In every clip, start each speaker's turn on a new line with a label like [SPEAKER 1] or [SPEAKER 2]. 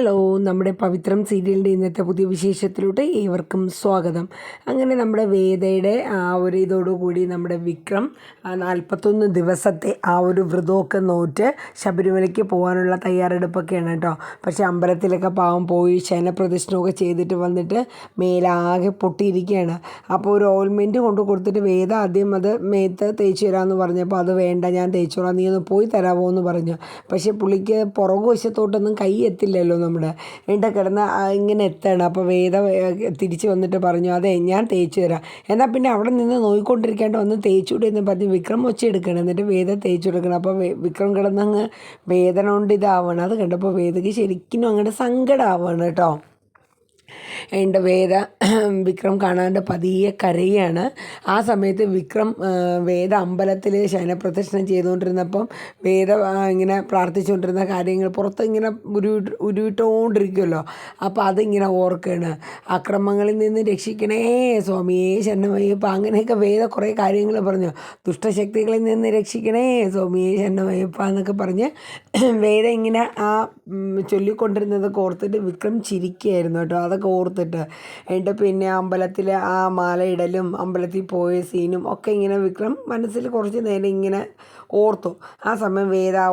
[SPEAKER 1] Hello നമ്മുടെ പവിത്രം സീരിയലിന്റെ ഇന്നത്തെ പുതിയ വിശേഷത്തിലോട്ട് ഏവർക്കും സ്വാഗതം. അങ്ങനെ നമ്മുടെ വേദയുടെ ആ ഒരു ഇതോടുകൂടി നമ്മുടെ വിക്രം നാൽപ്പത്തൊന്ന് ദിവസത്തെ ആ ഒരു വ്രതമൊക്കെ നോറ്റ് ശബരിമലയ്ക്ക് പോകാനുള്ള തയ്യാറെടുപ്പൊക്കെയാണ് കേട്ടോ. പക്ഷേ അമ്പലത്തിലൊക്കെ പാവം പോയി ശയനപ്രദക്ഷിണമൊക്കെ ചെയ്തിട്ട് വന്നിട്ട് മേലാകെ പൊട്ടിയിരിക്കുകയാണ്. അപ്പോൾ ഒരു ഓയിൽമെന്റ് കൊണ്ട് കൊടുത്തിട്ട് വേദ ആദ്യം അത് മേത്ത് തേച്ച് തരാമെന്ന് പറഞ്ഞപ്പോൾ അത് വേണ്ട ഞാൻ തേച്ചോളാം നീ ഒന്ന് പോയി തരാമോ എന്ന് പറഞ്ഞു. പക്ഷേ പുള്ളിക്ക് പുറകുവശത്തോട്ടൊന്നും കൈ എത്തില്ലല്ലോ നമ്മുടെ എന്റെ കിടന്ന് ഇങ്ങനെ എത്തണം? അപ്പോൾ വേദ തിരിച്ച് വന്നിട്ട് പറഞ്ഞു അതെ ഞാൻ തേച്ച് തരാം. എന്നാൽ പിന്നെ അവിടെ നിന്ന് നോയിക്കൊണ്ടിരിക്കാണ്ട് വന്ന് തേച്ചുകൂടെ എന്ന് പറഞ്ഞ് വിക്രം ഒച്ച എടുക്കണം എന്നിട്ട് വേദ തേച്ചു കൊടുക്കണം. അപ്പോൾ വിക്രം കിടന്നങ്ങ് വേദന കൊണ്ട് ഇതാവണം. അത് കണ്ടപ്പോൾ വേദയ്ക്ക് ശരിക്കും അങ്ങോട്ട് സങ്കടമാവണം കേട്ടോ. എന്റെ വേദ വിക്രം കാണാണ്ട് പതിയെ കരയാണ്. ആ സമയത്ത് വിക്രം വേദ അമ്പലത്തിൽ ശയനപ്രദർശനം ചെയ്തുകൊണ്ടിരുന്നപ്പം വേദ ഇങ്ങനെ പ്രാർത്ഥിച്ചുകൊണ്ടിരുന്ന കാര്യങ്ങൾ പുറത്ത് ഇങ്ങനെ ഉരു ഉരുവിട്ടുകൊണ്ടിരിക്കുമല്ലോ അപ്പോൾ അതിങ്ങനെ ഓർക്കുകയാണ്. അക്രമങ്ങളിൽ നിന്ന് രക്ഷിക്കണേ സ്വാമിയേ ശരണമയ്യപ്പ. അങ്ങനെയൊക്കെ വേദ കുറേ കാര്യങ്ങൾ പറഞ്ഞു. ദുഷ്ടശക്തികളിൽ നിന്ന് രക്ഷിക്കണേ സ്വാമിയേ ശരണമയ്യപ്പ എന്നൊക്കെ പറഞ്ഞ് വേദ ഇങ്ങനെ ആ ചൊല്ലിക്കൊണ്ടിരുന്നത് ഓർത്തിട്ട് വിക്രം ചിരിക്കുകയായിരുന്നു കേട്ടോ. അതൊക്കെ ഓർത്തിട്ട്. എന്നിട്ട് പിന്നെ അമ്പലത്തിൽ ആ മാലയിടലും അമ്പലത്തിൽ പോയ സീനും ഒക്കെ ഇങ്ങനെ വിക്രം മനസ്സിൽ കുറച്ച് നേരം ഇങ്ങനെ ഓർത്തു. ആ സമയം വേദ ആ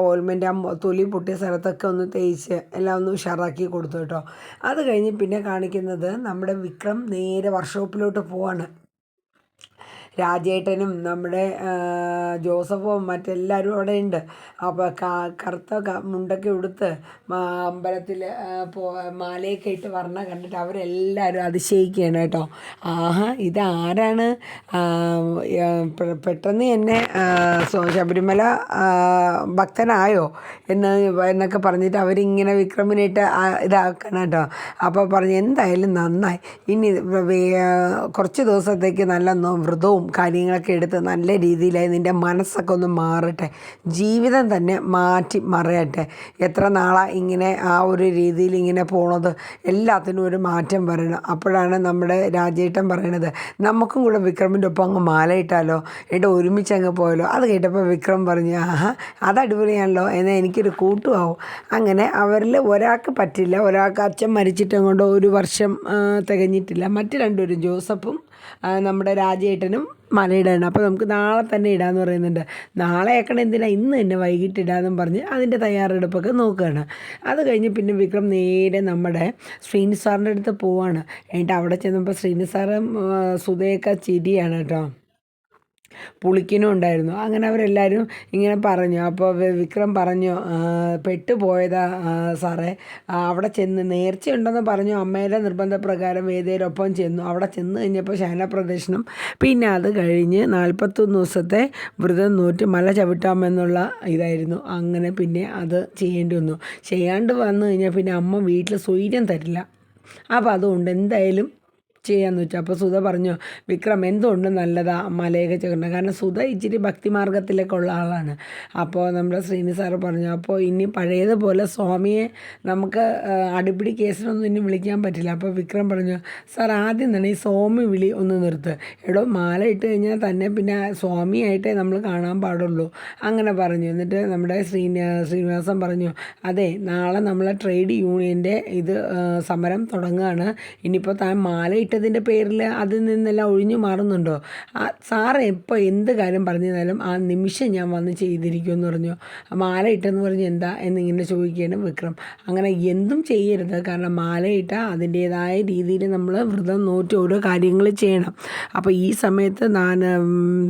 [SPEAKER 1] ആ തൊലി പൊട്ടിയ സ്ഥലത്തൊക്കെ ഒന്ന് തേച്ച് എല്ലാം ഒന്ന് ഉഷാറാക്കി കൊടുത്തു കേട്ടോ. അത് കഴിഞ്ഞ് പിന്നെ കാണിക്കുന്നത് നമ്മുടെ വിക്രം നേരെ വർക്ക്ഷോപ്പിലോട്ട് പോവാണ്. രാജേട്ടനും നമ്മുടെ ജോസഫും മറ്റെല്ലാവരും അവിടെ ഉണ്ട് അപ്പോൾ കറുത്ത മുണ്ടൊക്കെ ഉടുത്ത് അമ്പലത്തിൽ പോ മാലയൊക്കെ ഇട്ട് വരണ കണ്ടിട്ട് അവരെല്ലാവരും അതിശയിക്കുകയാണ് കേട്ടോ. ആഹാ ഇതാരാണ്? പെട്ടെന്ന് എന്നെ ശബരിമല ഭക്തനായോ? എന്ന് എന്നൊക്കെ പറഞ്ഞിട്ട് അവരിങ്ങനെ വിക്രമിനിട്ട് ഇതാക്കണം കേട്ടോ. അപ്പോൾ പറഞ്ഞ് എന്തായാലും നന്നായി. ഇനി കുറച്ച് ദിവസത്തേക്ക് നല്ല വ്രതവും കാര്യങ്ങളൊക്കെ എടുത്ത് നല്ല രീതിയിലായി നിന്റെ മനസ്സൊക്കെ ഒന്ന് മാറട്ടെ. ജീവിതം തന്നെ മാറ്റി മറയട്ടെ. എത്ര നാളാണ് ഇങ്ങനെ ആ ഒരു രീതിയിൽ ഇങ്ങനെ പോണത്? എല്ലാത്തിനും ഒരു മാറ്റം വരണം. അപ്പോഴാണ് നമ്മുടെ രാജേട്ടൻ പറയണത് നമുക്കും കൂടെ വിക്രമിന്റെ ഒപ്പം അങ്ങ് മാലയിട്ടാലോ എന്നിട്ട് ഒരുമിച്ച് അങ്ങ് പോയാലോ? അത് കേട്ടപ്പോൾ വിക്രം പറഞ്ഞു ആഹാ അത് അടിപൊളിയാണല്ലോ. എന്നാൽ എനിക്കൊരു കൂട്ടുമാവും അങ്ങനെ അവരിൽ ഒരാൾക്ക് പറ്റില്ല. ഒരാൾക്ക് അച്ഛൻ മരിച്ചിട്ടും ഒരു വർഷം തികഞ്ഞിട്ടില്ല. മറ്റ് രണ്ടുപേരും ജോസഫും നമ്മുടെ രാജേട്ടനും മലയിടാണ് അപ്പോൾ നമുക്ക് നാളെ തന്നെ ഇടാമെന്ന് പറയുന്നുണ്ട്. നാളെ ആക്കണം എന്തിനാ? ഇന്ന് തന്നെ വൈകിട്ട് ഇടാമെന്നും പറഞ്ഞ് അതിന്റെ തയ്യാറെടുപ്പൊക്കെ നോക്കുകയാണ് അത് കഴിഞ്ഞ് പിന്നെ വിക്രം നേരെ നമ്മുടെ ശ്രീനി സാറിന്റെ അടുത്ത് പോവാണ്. എന്നിട്ട് അവിടെ ചെന്നപ്പോൾ ശ്രീനി സാറും സുധയൊക്കെ ചിരിയാണ് കേട്ടോ. പുളിക്കിനും ഉണ്ടായിരുന്നു. അങ്ങനെ അവരെല്ലാവരും ഇങ്ങനെ പറഞ്ഞു. അപ്പോൾ വിക്രം പറഞ്ഞു "ആ, പെട്ടുപോയതാ സാറേ. അവിടെ ചെന്ന് നേർച്ചയുണ്ടെന്ന് പറഞ്ഞു. അമ്മയുടെ നിർബന്ധപ്രകാരം വേദിയിലൊപ്പം ചെന്നു. അവിടെ ചെന്ന് കഴിഞ്ഞപ്പോൾ ശയനപ്രദക്ഷിണം പിന്നെ അത് കഴിഞ്ഞ് നാൽപ്പത്തൊന്ന് ദിവസത്തെ വ്രതം നൂറ്റി മല ചവിട്ടാമെന്നുള്ള ഇതായിരുന്നു. അങ്ങനെ പിന്നെ അത് ചെയ്യേണ്ടി വന്നു. ചെയ്യാണ്ട് വന്നു കഴിഞ്ഞാൽ പിന്നെ അമ്മ വീട്ടിൽ സ്വൈര്യം തരില്ല. അപ്പോൾ അതുകൊണ്ട് എന്തായാലും ചെയ്യാന്ന് വെച്ചു. അപ്പോൾ സുധ പറഞ്ഞു വിക്രം എന്തുകൊണ്ട് നല്ലതാ മലയൊക്കെ ചേർക്കുന്നത് കാരണം സുധ ഇച്ചിരി ഭക്തി മാർഗത്തിലൊക്കെ ആളാണ്. അപ്പോൾ നമ്മുടെ ശ്രീനി സാറ് പറഞ്ഞു അപ്പോൾ ഇനി പഴയതുപോലെ സ്വാമിയെ നമുക്ക് അടിപിടി കേസിനൊന്നും ഇനി വിളിക്കാൻ പറ്റില്ല. അപ്പോൾ വിക്രം പറഞ്ഞു സാർ ആദ്യം തന്നെ ഈ സ്വാമി വിളി ഒന്ന് നിർത്ത്. എടോ മാല ഇട്ട് കഴിഞ്ഞാൽ തന്നെ പിന്നെ സ്വാമിയായിട്ടേ നമ്മൾ കാണാൻ പാടുള്ളൂ. അങ്ങനെ പറഞ്ഞു. എന്നിട്ട് നമ്മുടെ ശ്രീനി ശ്രീനിവാസൻ പറഞ്ഞു അതെ നാളെ നമ്മളെ ട്രേഡ് യൂണിയന്റെ ഇത് സമരം തുടങ്ങുകയാണ് ഇനിയിപ്പോൾ താൻ മാല ഇട്ടതിന്റെ പേരിൽ അതിൽ നിന്നെല്ലാം ഒഴിഞ്ഞു മാറുന്നുണ്ടോ? സാറ് എപ്പോൾ എന്ത് കാര്യം പറഞ്ഞു തന്നാലും ആ നിമിഷം ഞാൻ വന്ന് ചെയ്തിരിക്കുമെന്ന് പറഞ്ഞു. മാല ഇട്ടെന്ന് പറഞ്ഞ് എന്താ? എന്നിങ്ങനെ ചോദിക്കുകയാണ് വിക്രം. അങ്ങനെ എന്തും ചെയ്യരുത്. കാരണം മാല ഇട്ട അതിന്റേതായ രീതിയിൽ നമ്മൾ വ്രതം നോറ്റ് ഓരോ കാര്യങ്ങൾ ചെയ്യണം. അപ്പോൾ ഈ സമയത്ത് ഞാൻ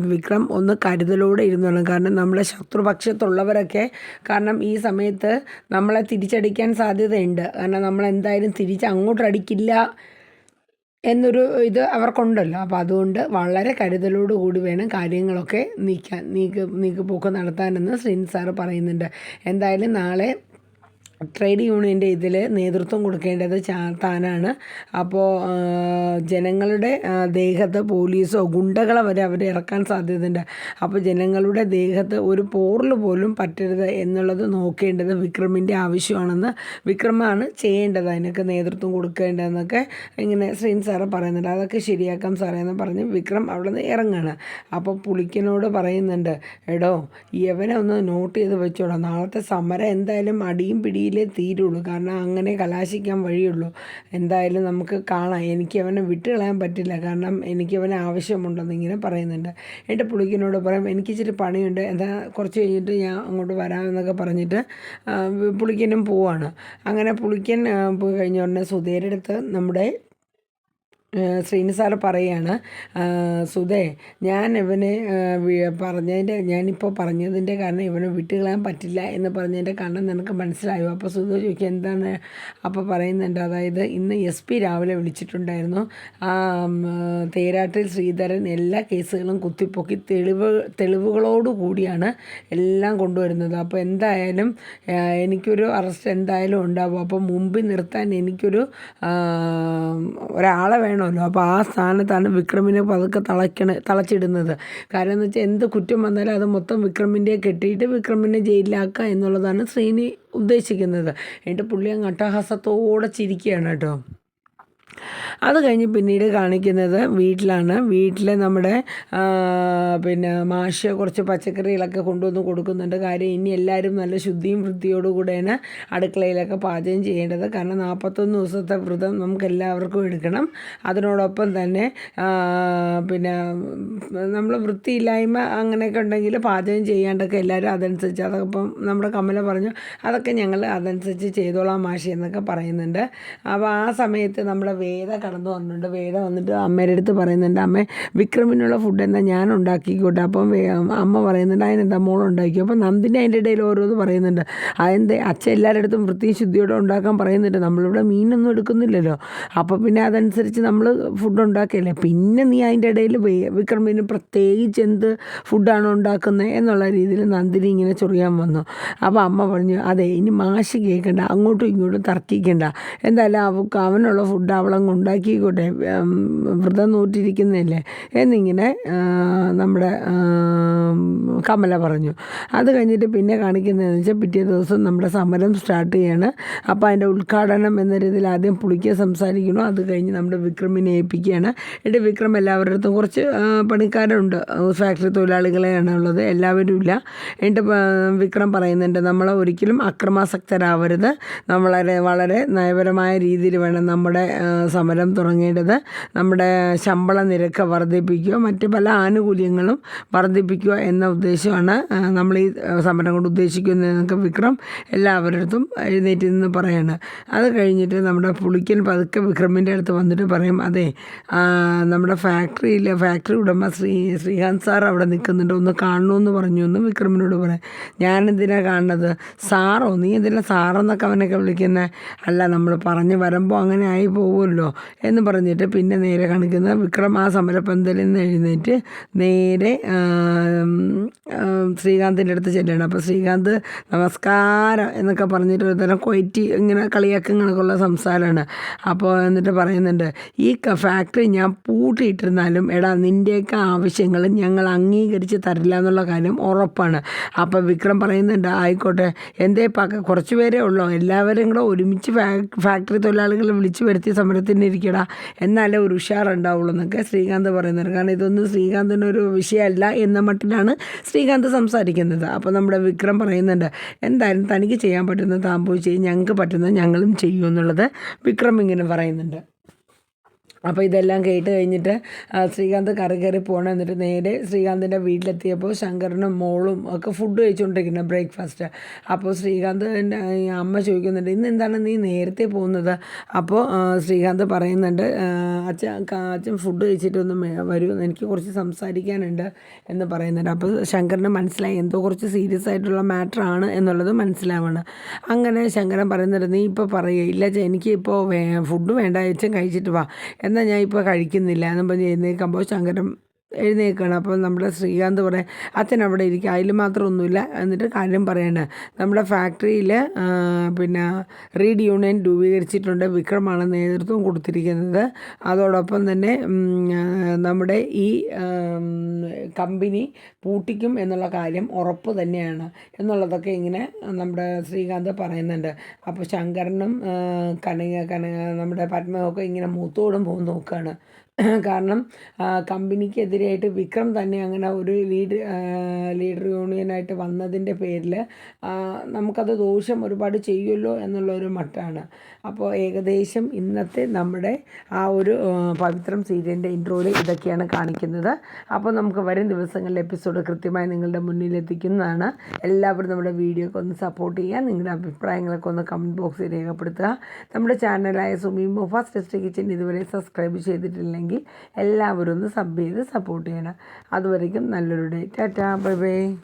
[SPEAKER 1] വിക്രം ഒന്ന് കരുതലോടെ ഇരുന്നോളും. കാരണം നമ്മളെ ശത്രുപക്ഷത്തുള്ളവരൊക്കെ കാരണം ഈ സമയത്ത് നമ്മളെ തിരിച്ചടിക്കാൻ സാധ്യതയുണ്ട്. കാരണം നമ്മൾ എന്തായാലും തിരിച്ച് അങ്ങോട്ടടിക്കില്ല എന്നൊരു ഇത് അവർക്കുണ്ടല്ലോ. അപ്പോൾ അതുകൊണ്ട് വളരെ കരുതലോടുകൂടി വേണം കാര്യങ്ങളൊക്കെ നീക്കാൻ നീക്ക് നീക്കുപോക്ക് നടത്താനെന്ന് ശ്രീൻ സാറ് പറയുന്നുണ്ട്. എന്തായാലും നാളെ ട്രേഡ് യൂണിയന്റെ ഇതിൽ നേതൃത്വം കൊടുക്കേണ്ടത് താനാണ്. അപ്പോൾ ജനങ്ങളുടെ ദേഹത്ത് പോലീസോ ഗുണ്ടകളെ വരെ അവർ ഇറക്കാൻ സാധ്യതയുണ്ട്. അപ്പോൾ ജനങ്ങളുടെ ദേഹത്ത് ഒരു പോറൽ പോലും പറ്റരുത് എന്നുള്ളത് നോക്കേണ്ടത് വിക്രമിന്റെ ആവശ്യമാണെന്ന് വിക്രമാണ് ചെയ്യേണ്ടത്. അതിനൊക്കെ നേതൃത്വം കൊടുക്കേണ്ടതെന്നൊക്കെ ഇങ്ങനെ ശ്രീൻ സാറ് പറയുന്നുണ്ട്. അതൊക്കെ ശരിയാക്കാം സാറേ എന്ന് പറഞ്ഞ് വിക്രം അവിടെ നിന്ന് ഇറങ്ങുകയാണ് അപ്പോൾ പുളിക്കനോട് പറയുന്നുണ്ട് എടോ ഇവനെ ഒന്ന് നോട്ട് ചെയ്ത് വെച്ചോളാം നാളത്തെ സമരം എന്തായാലും അടിയും പിടിയും തീയിലേ തീരുള്ളൂ. കാരണം അങ്ങനെ കലാശിക്കാൻ വഴിയുള്ളൂ. എന്തായാലും നമുക്ക് കാണാം. എനിക്ക് അവനെ വിട്ട് കളയാൻ പറ്റില്ല. കാരണം എനിക്ക് അവനെ ആവശ്യമുണ്ടെന്ന് ഇങ്ങനെ പറയുന്നുണ്ട്. എന്റെ പുളിക്കിനോട് പറയും എനിക്ക് ഇച്ചിരി പണിയുണ്ട്. എന്താ കുറച്ച് കഴിഞ്ഞിട്ട് ഞാൻ അങ്ങോട്ട് വരാമെന്നൊക്കെ പറഞ്ഞിട്ട് പുളിക്കനും പോവാണ്. അങ്ങനെ പുളിക്കൻ പോയി കഴിഞ്ഞ ഉടനെ സുധീരുടെ നമ്മുടെ ശ്രീനി സാറ് പറയാണ് സുധേ ഞാൻ ഇവനെ പറഞ്ഞതിന്റെ ഞാനിപ്പോൾ പറഞ്ഞതിന്റെ കാരണം ഇവനെ വിട്ടുകളയാൻ പറ്റില്ല എന്ന് പറഞ്ഞതിന്റെ കാരണം നിനക്ക് മനസ്സിലായോ? അപ്പോൾ സുധ ചോദിക്കുക എന്താണ്? അപ്പോൾ പറയുന്നുണ്ട് അതായത് ഇന്ന് എസ് പി രാവിലെ വിളിച്ചിട്ടുണ്ടായിരുന്നു. ആ തേരാട്ടിൽ ശ്രീധരൻ എല്ലാ കേസുകളും കുത്തിപ്പൊക്കി തെളിവ് തെളിവുകളോട് കൂടിയാണ് എല്ലാം കൊണ്ടുവരുന്നത്. അപ്പോൾ എന്തായാലും എനിക്കൊരു അറസ്റ്റ് എന്തായാലും ഉണ്ടാവും. അപ്പോൾ മുമ്പിൽ നിർത്താൻ എനിക്കൊരു ഒരാളെ ഒരാളെ വേണമല്ലോ അപ്പോൾ ആ സ്ഥാനത്താണ് വിക്രമിനെ പതുക്കെ തളയ്ക്കണ തളച്ചിടുന്നത്. കാരണം എന്ന് വെച്ചാൽ എന്ത് കുറ്റം വന്നാലും അത് മൊത്തം വിക്രമിന്റെ കെട്ടിയിട്ട് വിക്രമിനെ ജയിലിലാക്കുക എന്നുള്ളതാണ് ശ്രീനി ഉദ്ദേശിക്കുന്നത്. എന്നിട്ട് പുള്ളി അങ്ങ് അട്ടഹാസത്തോടെ ചിരിക്കുകയാണ് കേട്ടോ. അത് കഴിഞ്ഞ് പിന്നീട് കാണിക്കുന്നത് വീട്ടിലാണ്. വീട്ടിൽ നമ്മുടെ പിന്നെ മാഷ് കുറച്ച് പച്ചക്കറികളൊക്കെ കൊണ്ടുവന്ന് കൊടുക്കുന്നുണ്ട്. കാര്യം ഇനി എല്ലാവരും നല്ല ശുദ്ധിയും വൃത്തിയോടു കൂടെയാണ് അടുക്കളയിലൊക്കെ പാചകം ചെയ്യേണ്ടത്. കാരണം നാൽപ്പത്തൊന്ന് ദിവസത്തെ വ്രതം നമുക്ക് എല്ലാവർക്കും എടുക്കണം. അതിനോടൊപ്പം തന്നെ പിന്നെ നമ്മൾ വൃത്തിയില്ലായ്മ അങ്ങനെയൊക്കെ ഉണ്ടെങ്കിൽ പാചകം ചെയ്യാണ്ടൊക്കെ എല്ലാവരും അതനുസരിച്ച് അതൊക്കെ ഇപ്പം നമ്മുടെ കമല പറഞ്ഞു അതൊക്കെ ഞങ്ങൾ അതനുസരിച്ച് ചെയ്തോളാം മാഷി എന്നൊക്കെ പറയുന്നുണ്ട്. അപ്പോൾ ആ സമയത്ത് നമ്മുടെ വേദ കടന്നു വന്നിട്ടുണ്ട്. വേദ വന്നിട്ട് അമ്മയുടെ അടുത്ത് പറയുന്നുണ്ട് അമ്മ വിക്രമിനുള്ള ഫുഡ് എന്താ? ഞാൻ ഉണ്ടാക്കിക്കോട്ടെ. അപ്പം അമ്മ പറയുന്നുണ്ട് അതിനെന്താ മോൾ ഉണ്ടാക്കി അപ്പം നന്ദിനി അതിന്റെ ഇടയിൽ ഓരോന്ന് പറയുന്നുണ്ട്. അതെന്ത്? അച്ഛൻ എല്ലാവരുടെ അടുത്തും വൃത്തിയും ശുദ്ധിയോടെ ഉണ്ടാക്കാൻ പറയുന്നുണ്ട്. നമ്മളിവിടെ മീനൊന്നും എടുക്കുന്നില്ലല്ലോ. അപ്പോൾ പിന്നെ അതനുസരിച്ച് നമ്മൾ ഫുഡ് ഉണ്ടാക്കിയല്ലേ? പിന്നെ നീ അതിന്റെ ഇടയിൽ വിക്രമിന് പ്രത്യേകിച്ച് എന്ത് ഫുഡാണ് ഉണ്ടാക്കുന്നത് എന്നുള്ള രീതിയിൽ നന്ദിനി ഇങ്ങനെ ചൊറിയാൻ വന്നു. അപ്പോൾ അമ്മ പറഞ്ഞു അതെ ഇനി മാശി കേൾക്കണ്ട അങ്ങോട്ടും ഇങ്ങോട്ടും തർക്കിക്കണ്ട. എന്തായാലും അവൾക്ക് അവനുള്ള ഫുഡ് അവളങ്ങ് ഉണ്ടാക്കിക്കോട്ടെ ഉം, വ്രതം നൂറ്റിരിക്കുന്നില്ലേ എന്നിങ്ങനെ നമ്മുടെ കമല പറഞ്ഞു. അത് കഴിഞ്ഞിട്ട് പിന്നെ കാണിക്കുന്നതെന്ന് വെച്ചാൽ പിറ്റേ ദിവസം നമ്മുടെ സമരം സ്റ്റാർട്ട് ചെയ്യാണ്. അപ്പോൾ അതിന്റെ ഉദ്ഘാടനം എന്ന രീതിയിൽ ആദ്യം പുളിക്കുക സംസാരിക്കണം അത് കഴിഞ്ഞ് നമ്മുടെ വിക്രമിനെ ഏൽപ്പിക്കുകയാണ്. എന്റെ വിക്രം എല്ലാവരുടെ അടുത്തും കുറച്ച് പണിക്കാരുണ്ട്. ഫാക്ടറി തൊഴിലാളികളെയാണ് ഉള്ളത്. എല്ലാവരും ഇല്ല. എന്നിട്ട് വിക്രം പറയുന്നുണ്ട് നമ്മൾ ഒരിക്കലും അക്രമാസക്തരാവരുത്. നമ്മളെ വളരെ നയപരമായ രീതിയിൽ വേണം നമ്മുടെ സമരം തുടങ്ങേണ്ടത് നമ്മുടെ ശമ്പള നിരക്ക് വർദ്ധിപ്പിക്കുക മറ്റ് പല ആനുകൂല്യങ്ങളും വർദ്ധിപ്പിക്കുക എന്ന ഉദ്ദേശമാണ് നമ്മൾ ഈ സമരം കൊണ്ട് ഉദ്ദേശിക്കുന്നതെന്നൊക്കെ വിക്രം എല്ലാവരുടെ അടുത്തും എഴുന്നേറ്റ് നിന്ന് പറയാണ്. അത് കഴിഞ്ഞിട്ട് നമ്മുടെ പുളിക്കൻ പതുക്കെ വിക്രമിന്റെ അടുത്ത് വന്നിട്ട് പറയും അതെ നമ്മുടെ ഫാക്ടറിയിൽ ഫാക്ടറി ഉടമ ശ്രീ ശ്രീകാന്ത് സാർ അവിടെ നിൽക്കുന്നുണ്ട് ഒന്ന് കാണണമെന്ന് പറഞ്ഞു എന്ന് വിക്രമിനോട് പറയാം. ഞാനെന്തിനാ കാണുന്നത് സാറോ? നീ എന്തിനാ സാറെന്നൊക്കെ അവനൊക്കെ വിളിക്കുന്നത് അല്ല നമ്മൾ പറഞ്ഞ് വരുമ്പോൾ അങ്ങനെ ആയി പോകുമല്ലോ എന്ന് പറഞ്ഞിട്ട് പിന്നെ നേരെ കാണിക്കുന്ന വിക്രം ആ സമരപ്പന്തലിൽ നിന്ന് എഴുന്നേറ്റ് നേരെ ശ്രീകാന്തിന്റെ അടുത്ത് ചെല്ലുകയാണ്. അപ്പോൾ ശ്രീകാന്ത് നമസ്കാരം എന്നൊക്കെ പറഞ്ഞിട്ട് ഒരു തരം കൊയറ്റി ഇങ്ങനെ കളിയാക്കങ്ങളൊക്കെയുള്ള സംസാരമാണ്. അപ്പോൾ എന്നിട്ട് പറയുന്നുണ്ട് ഈ ഫാക്ടറി ഞാൻ പൂട്ടിയിട്ടിരുന്നാലും എടാ നിന്റെയൊക്കെ ആവശ്യങ്ങൾ ഞങ്ങൾ അംഗീകരിച്ച് തരില്ല എന്നുള്ള കാര്യം ഉറപ്പാണ്. അപ്പോൾ വിക്രം പറയുന്നുണ്ട് ആയിക്കോട്ടെ എന്തേ പക്ക കുറച്ച് പേരേ ഉള്ളൂ. എല്ലാവരും കൂടെ ഒരുമിച്ച് ഫാക്ടറി തൊഴിലാളികളെ വിളിച്ചു വരുത്തി സമരത്തിന് ഇരിക്കടാ. എന്നാലേ ഒരു ഉഷാറുണ്ടാവുള്ളൂ എന്നൊക്കെ ശ്രീകാന്ത് പറയുന്നത് കാരണം ഇതൊന്നും ശ്രീകാന്തിനൊരു വിഷയമല്ല എന്ന മട്ടിലാണ് ശ്രീകാന്ത് സംസാരിക്കുന്നത്. അപ്പോൾ നമ്മുടെ വിക്രം പറയുന്നുണ്ട് എന്തായാലും തനിക്ക് ചെയ്യാൻ പറ്റുന്ന താൻ പോയി ചെയ്യും ഞങ്ങൾക്ക് പറ്റുന്ന ഞങ്ങളും ചെയ്യും എന്നുള്ളത് വിക്രം ഇങ്ങനെ പറയുന്നുണ്ട്. അപ്പോൾ ഇതെല്ലാം കേട്ട് കഴിഞ്ഞിട്ട് ശ്രീകാന്ത് കറി കയറി പോകണം എന്നിട്ട് നേരെ ശ്രീകാന്തിന്റെ വീട്ടിലെത്തിയപ്പോൾ ശങ്കറിനും മോളും ഒക്കെ ഫുഡ് കഴിച്ചുകൊണ്ടിരിക്കുന്നത് ബ്രേക്ക്ഫാസ്റ്റ് അപ്പോൾ ശ്രീകാന്ത് അമ്മ ചോദിക്കുന്നുണ്ട് ഇന്ന് എന്താണ് നീ നേരത്തെ പോകുന്നത്? അപ്പോൾ ശ്രീകാന്ത് പറയുന്നുണ്ട് അച്ഛൻ അച്ഛൻ ഫുഡ് കഴിച്ചിട്ടൊന്ന് വരൂ എനിക്ക് കുറച്ച് സംസാരിക്കാനുണ്ട് എന്ന് പറയുന്നുണ്ട്. അപ്പോൾ ശങ്കറിന് മനസ്സിലായി എന്തോ കുറച്ച് സീരിയസ് ആയിട്ടുള്ള മാറ്ററാണ് എന്നുള്ളത് മനസ്സിലാവണം. അങ്ങനെ ശങ്കരൻ പറയുന്നുണ്ട് നീ ഇപ്പോൾ പറയുക ഇല്ല എനിക്ക് ഇപ്പോൾ ഫുഡ് വേണ്ട അച്ഛൻ കഴിച്ചിട്ട് വാ. എന്നാൽ ഞാൻ ഇപ്പോൾ കഴിക്കുന്നില്ല. എന്നും പറഞ്ഞ് എഴുന്നേൽക്കുമ്പോൾ ശങ്കരൻ എഴുന്നേൽക്കണം. അപ്പോൾ നമ്മുടെ ശ്രീകാന്ത് പറയാം അച്ഛൻ അവിടെ ഇരിക്കുക അതിൽ മാത്രമൊന്നുമില്ല. എന്നിട്ട് കാര്യം പറയണ നമ്മുടെ ഫാക്ടറിയിൽ പിന്നെ റീഡ് യൂണിയൻ രൂപീകരിച്ചിട്ടുണ്ട്. വിക്രമാണ് നേതൃത്വം കൊടുത്തിരിക്കുന്നത്. അതോടൊപ്പം തന്നെ നമ്മുടെ ഈ കമ്പനി പൂട്ടിക്കും എന്നുള്ള കാര്യം ഉറപ്പ് തന്നെയാണ്. എന്നുള്ളതൊക്കെ ഇങ്ങനെ നമ്മുടെ ശ്രീകാന്ത് പറയുന്നുണ്ട്. അപ്പോൾ ശങ്കരനും കണിക കനക നമ്മുടെ പത്മയൊക്കെ ഇങ്ങനെ മൂത്തോടും പോകും നോക്കുകയാണ് കാരണം ആ, കമ്പനിക്കെതിരായിട്ട് വിക്രം തന്നെ അങ്ങനെ ഒരു ലീഡർ ലീഡർ യൂണിയനായിട്ട് വന്നതിന്റെ പേരിൽ നമുക്കത് ദോഷം ഒരുപാട് ചെയ്യുമല്ലോ എന്നുള്ളൊരു മട്ടാണ്. അപ്പോൾ ഏകദേശം ഇന്നത്തെ നമ്മുടെ ആ ഒരു പവിത്രം സീരിയലിന്റെ ഇൻട്രോയിൽ ഇതൊക്കെയാണ് കാണിക്കുന്നത്. അപ്പോൾ നമുക്ക് വരും ദിവസങ്ങളിലെ എപ്പിസോഡ് കൃത്യമായി നിങ്ങളുടെ മുന്നിലെത്തിക്കുന്നതാണ്. എല്ലാവരും നമ്മുടെ വീഡിയോക്ക് ഒന്ന് സപ്പോർട്ട് ചെയ്യുക നിങ്ങളുടെ അഭിപ്രായങ്ങളൊക്കെ ഒന്ന് കമന്റ് ബോക്സിൽ രേഖപ്പെടുത്തുക. നമ്മുടെ ചാനലായ സുമീമോ ഫസ്റ്റ് ടെസ്റ്റ് കിച്ചൻ ഇതുവരെ സബ്സ്ക്രൈബ് ചെയ്തിട്ടില്ലെങ്കിൽ എല്ലാവരും ഒന്ന് സബ് ചെയ്ത് സപ്പോർട്ട് ചെയ്യണം. അതുവരേക്കും നല്ലൊരു ഡേ ടാറ്റാ ബൈ ബൈ